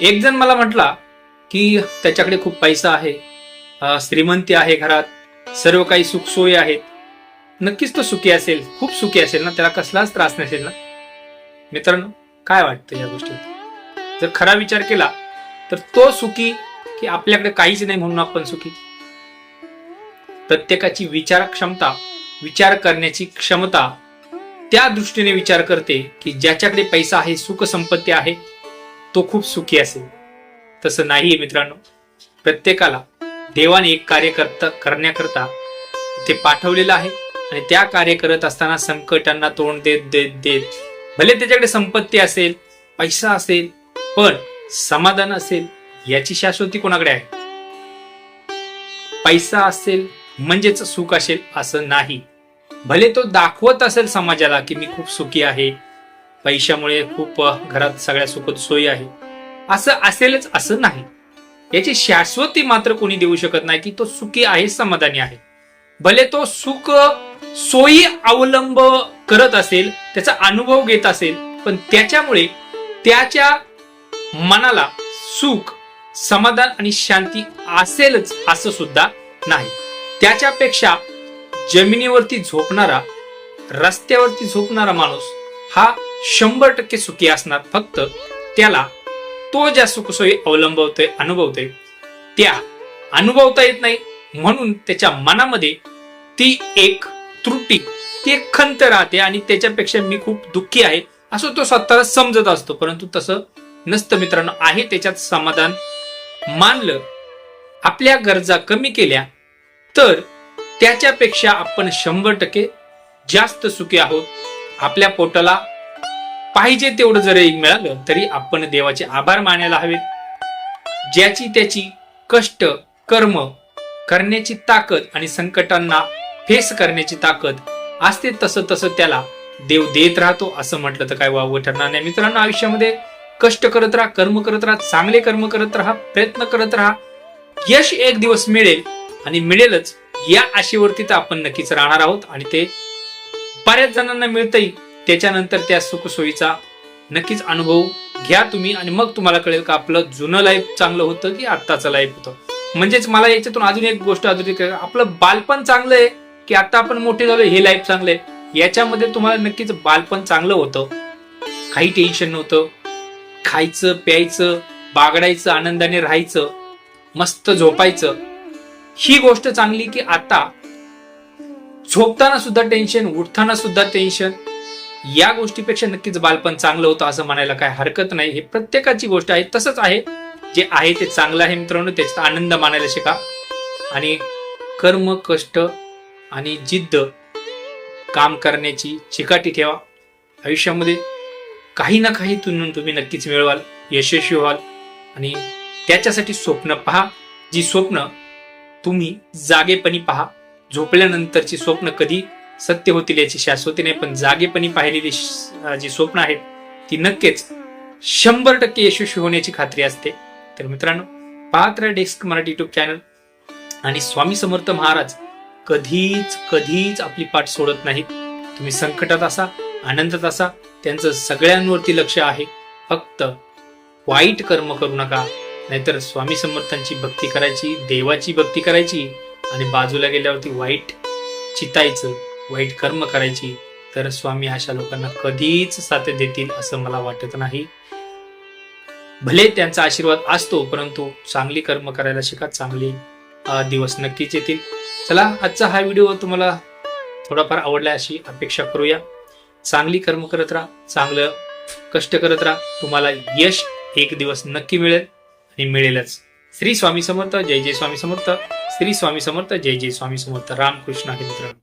एक जण मला म्हटला की त्याच्याकडे खूप पैसा आहे श्रीमंती आहे घरात सर्व काही सुखसोयी आहेत. नक्कीच तो सुखी असेल खूप सुखी असेल ना त्याला कसलाच त्रास नसेल ना. मित्रांनो काय वाटतं या गोष्टीत जर खरा विचार केला तर तो सुखी की आपल्याकडे काहीच नाही म्हणून आपण सुखी? प्रत्येकाची विचार क्षमता विचार करण्याची क्षमता त्या दृष्टीने विचार करते की ज्याच्याकडे पैसा आहे सुख संपत्ती आहे तो खूप सुखी असेल. तसं नाहीये मित्रांनो. प्रत्येकाला देवाने एक कार्य करता करण्याकरता ते पाठवलेलं आहे आणि त्या कार्य करत असताना संकटांना तोंड देत देत देत. भले त्याच्याकडे संपत्ती असेल पैसा असेल पण समाधान असेल याची शाश्वती कोणाकडे आहे? पैसा असेल म्हणजेच सुख असेल असं नाही. भले तो दाखवत असेल समाजाला की मी खूप सुखी आहे पैशामुळे खूप घरात सगळ्या सुखद सोयी आहे. असं असेलच असं नाही. याची शाश्वती मात्र कोणी देऊ शकत नाही की तो सुखी आहे समाधानी आहे. भले तो सुख सोयी अवलंब करत असेल त्याचा अनुभव घेत असेल पण त्याच्यामुळे त्याच्या मनाला सुख समाधान आणि शांती असेलच असं सुद्धा नाही. त्याच्यापेक्षा जमिनीवरती झोपणारा रस्त्यावरती झोपणारा माणूस हा शंभर टक्के सुखी असणार फक्त त्याला तो ज्या सुखसोयी अवलंबवतोय अनुभवतोय त्या अनुभवता येत नाही म्हणून त्याच्या मनामध्ये ती एक त्रुटी ती एक खंत राहते आणि त्याच्यापेक्षा मी खूप दुःखी आहे असं तो स्वतःला समजत असतो. परंतु तसं नसतं मित्रांनो आहे त्याच्यात समाधान. मानलं आपल्या गरजा कमी केल्या तर त्याच्यापेक्षा आपण शंभर टक्के जास्त सुखी आहोत. आपल्या पोटाला पाहिजे तेवढं जरी मिळालं तरी आपण देवाचे आभार मानायला हवेत. ज्याची त्याची कष्ट कर्म करण्याची ताकद आणि संकटांना फेस करण्याची ताकद असते तसं तसं त्याला देव देत राहतो असं म्हटलं तर काय वावं ठरणार नाही. मित्रांनो आयुष्यामध्ये कष्ट करत राहा कर्म करत राहा चांगले कर्म करत राहा प्रयत्न करत राहा. यश एक दिवस मिळेल आणि मिळेलच या आशेवरती तर आपण नक्कीच राहणार आहोत आणि ते बऱ्याच जणांना मिळतंय त्याच्यानंतर त्या सुखसोयीचा नक्कीच अनुभव घ्या तुम्ही आणि मग तुम्हाला कळेल का आपलं जुनं लाईफ चांगलं होतं की आत्ताचं लाईफ होतं. म्हणजेच मला याच्यातून अजून एक गोष्ट अजून आपलं बालपण चांगलं आहे की आता आपण मोठे झालो हे लाईफ चांगलं आहे. याच्यामध्ये तुम्हाला नक्कीच बालपण चांगलं होतं. काही टेन्शन नव्हतं. खायचं प्यायचं बागडायचं आनंदाने राहायचं मस्त झोपायचं. ही गोष्ट चांगली की आता झोपताना सुद्धा टेन्शन उठताना सुद्धा टेन्शन या गोष्टीपेक्षा नक्कीच बालपण चांगलं होतं असं म्हणायला काय हरकत नाही. हे प्रत्येकाची गोष्ट आहे तसंच आहे. जे आहे ते चांगलं आहे मित्रांनो त्याच्यात आनंद मानायला शिका. आणि कर्म कष्ट आणि जिद्द काम करण्याची चिकाटी ठेवा. आयुष्यामध्ये काही ना काही तुम्ही तुम्ही नक्कीच मिळवाल यशस्वी व्हाल. आणि त्याच्यासाठी स्वप्न पहा. जी स्वप्न तुम्ही जागेपणी पहा. झोपल्यानंतरची स्वप्न कधी सत्य होतील याची शाश्वती नाही पण जागेपणी पाहिलेली जी स्वप्न आहेत ती नक्कीच शंभर टक्के यशस्वी होण्याची खात्री असते. तर मित्रांनो पात्र डेस्क मराठी युट्यूब चॅनल आणि स्वामी समर्थ महाराज कधीच कधीच आपली पाठ सोडत नाहीत. तुम्ही संकटात असा आनंदात असा त्यांचं सगळ्यांवरती लक्ष आहे. फक्त वाईट कर्म करू नका. नाहीतर स्वामी समर्थांची भक्ती करायची देवाची भक्ती करायची आणि बाजूला गेल्यावरती वाईट चितायचं. वाईट कर्म करायची तर स्वामी अशा लोकांना कधीच साथ देतील असं मला वाटत नाही. भले त्यांचा आशीर्वाद असतो परंतु चांगली कर्म करायला शिका चांगली दिवस नक्कीच येतील. चला आजचा हा व्हिडिओ तुम्हाला थोडाफार आवडला अशी अपेक्षा करूया. चांगली कर्म करत राहा चांगलं कष्ट करत राहा तुम्हाला यश एक दिवस नक्की मिळेल आणि मिळेलच. श्री स्वामी समर्थ जय जय स्वामी समर्थ श्री स्वामी समर्थ जय जय स्वामी समर्थ. रामकृष्ण हे मित्र